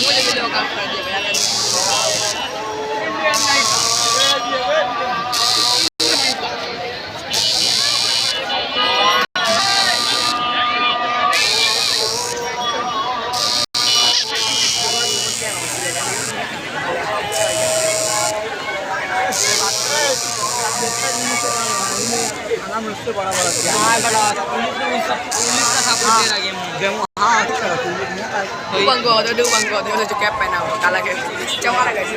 Muy le dio Đu bằng gò thôi, đu bằng gò thôi, cho kép bài nào cả là cái trong là cái gì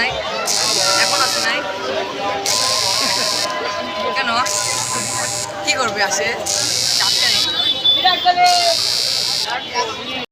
নাই? এখন আছে নাই? কেন? কি করবে আসে?